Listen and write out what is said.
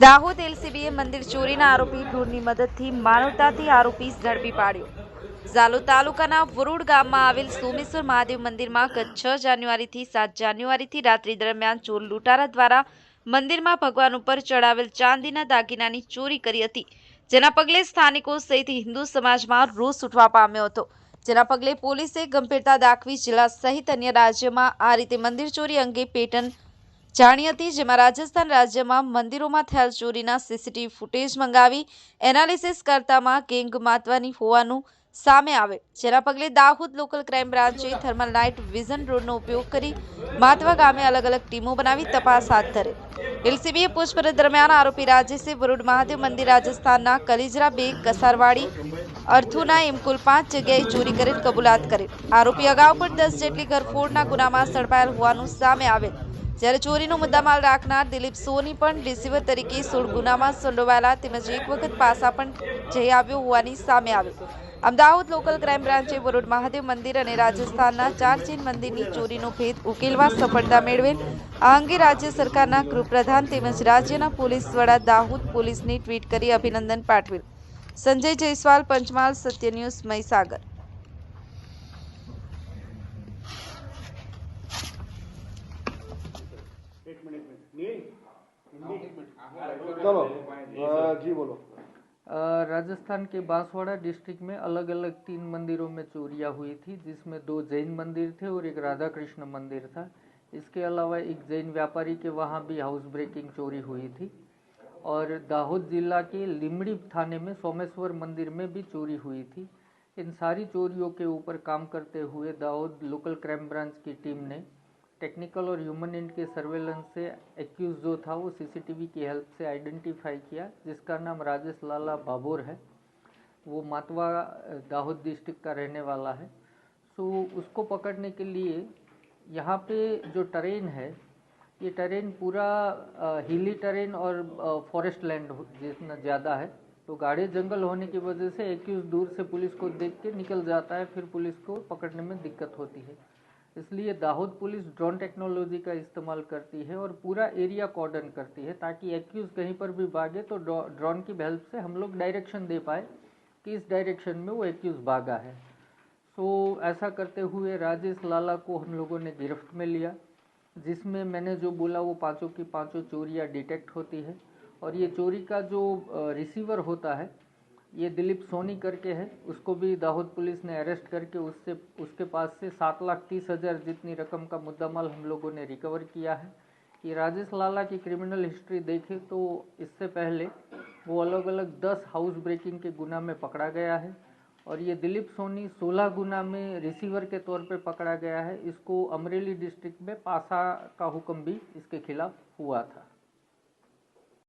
દાહોદ એલસીબીએ મંદિર ચોરીના આરોપી ઢોરની મદદથી માનવતાથી આરોપી ઝડપી પાડ્યો. ઝાલોદ તાલુકાના વરુડ ગામમાં આવેલ સોમેશ્વર મહાદેવ મંદિરમાં ગત છ જાન્યુઆરીથી સાત જાન્યુઆરીથી રાત્રિ દરમિયાન ચોર લૂંટારા દ્વારા મંદિરમાં ભગવાન ઉપર ચડાવેલ ચાંદીના દાગીનાની ચોરી કરી હતી, જેના પગલે સ્થાનિકો સહિત હિન્દુ સમાજમાં રોષ ઉઠવા પામ્યો હતો. જેના પગલે પોલીસે ગંભીરતા દાખવી જિલ્લા સહિત અન્ય રાજ્યમાં આ રીતે મંદિર ચોરી અંગે પેટર્ન જાણી હતી, જેમાં રાજસ્થાન રાજ્યમાં મંદિરોમાં થયેલ ચોરીના સીસીટીવી ફૂટેજ મંગાવી એનાલિસિસ કરતામાં ગેંગ માતવાની હોવાનું સામે આવે. જેના પગલે દાહોદ લોકલ ક્રાઇમ બ્રાન્ચે થર્મલ નાઇટ વિઝન રોડનો ઉપયોગ કરી માતવા ગામે અલગ અલગ ટીમો બનાવી તપાસ હાથ ધરી. એલસીબીએ પૂછપરછ દરમિયાન આરોપી રાજેશે વરુડ મહાદેવ મંદિર રાજસ્થાનના કલિજરા બે કસારવાડી, અર્થુના એમ કુલ પાંચ જગ્યાએ ચોરી કરી કબૂલાત કરી. આરોપી અગાઉ પણ દસ જેટલી ઘરફોડના ગુનામાં સડપાયેલ હોવાનું સામે આવેલ. જ્યારે ચોરીનો મુદ્દામાલ રાખનાર દિલીપ સોની પણ રિસીવર તરીકે સોળ ગુનામાં સંડોવાયેલા તેમજ એક વખત પાસા પણ જઈ આવ્યો હોવાની સામે આવ્યું અમદાવાદ લોકલ ક્રાઇમ બ્રાન્ચે વરુડ મહાદેવ મંદિર અને રાજસ્થાનના ચાર ચીન મંદિરની ચોરીનો ભેદ ઉકેલવા સફળતા મેળવેલ. આ અંગે રાજ્ય સરકારના ગૃહપ્રધાન તેમજ રાજ્યના પોલીસ વડા દાહોદ પોલીસની ટ્વીટ કરી અભિનંદન પાઠવેલ સંજય જયસ્વાલ, પંચમહાલ, સત્ય ન્યૂઝ મહીસાગર. चलो। जी बोलो। राजस्थान के बांसवाड़ा डिस्ट्रिक्ट में अलग अलग तीन मंदिरों में चोरियाँ हुई थी जिसमें दो जैन मंदिर थे और एक राधा कृष्ण मंदिर था। इसके अलावा एक जैन व्यापारी के वहाँ भी हाउस ब्रेकिंग चोरी हुई थी। और दाहोद जिला के लिमड़ी थाने में सोमेश्वर मंदिर में भी चोरी हुई थी। इन सारी चोरियों के ऊपर काम करते हुए दाहोद लोकल क्राइम ब्रांच की टीम ने टेक्निकल और ह्यूमन इंड के सर्वेलेंस से एक्यूज जो था वो सीसीटीवी की हेल्प से आइडेंटिफाई किया, जिसका नाम राजेश लाला बाबोर है। वो मातवा दाहोद डिस्ट्रिक्ट का रहने वाला है। सो उसको पकड़ने के लिए यहाँ पे जो टरेन है, ये टरेन पूरा हिली टरेन और फॉरेस्ट लैंड जितना ज़्यादा है। तो गाढ़े जंगल होने की वजह से एक्यूज दूर से पुलिस को देख के निकल जाता है, फिर पुलिस को पकड़ने में दिक्कत होती है। इसलिए दाहोद पुलिस ड्रोन टेक्नोलॉजी का इस्तेमाल करती है और पूरा एरिया कॉर्डन करती है ताकि एक्यूज कहीं पर भी भागे तो ड्रोन की हेल्प से हम लोग डायरेक्शन दे पाए कि इस डायरेक्शन में वो एक्यूज भागा है। सो ऐसा करते हुए राजेश लाला को हम लोगों ने गिरफ्त में लिया, जिसमें मैंने जो बोला वो पाँचों की पाँचों चोरियाँ डिटेक्ट होती है और ये चोरी का जो रिसीवर होता है ये दिलीप सोनी करके है, उसको भी दाहोद पुलिस ने अरेस्ट करके उससे, उसके पास से सात लाख तीस हज़ार जितनी रकम का मुद्दामाल हम लोगों ने रिकवर किया है। ये राजेश लाला की क्रिमिनल हिस्ट्री देखें तो इससे पहले वो अलग अलग दस हाउस ब्रेकिंग के गुना में पकड़ा गया है और ये दिलीप सोनी सोलह गुना में रिसीवर के तौर पे पकड़ा गया है। इसको अमरेली डिस्ट्रिक्ट में पासा का हुक्म भी इसके खिलाफ हुआ था।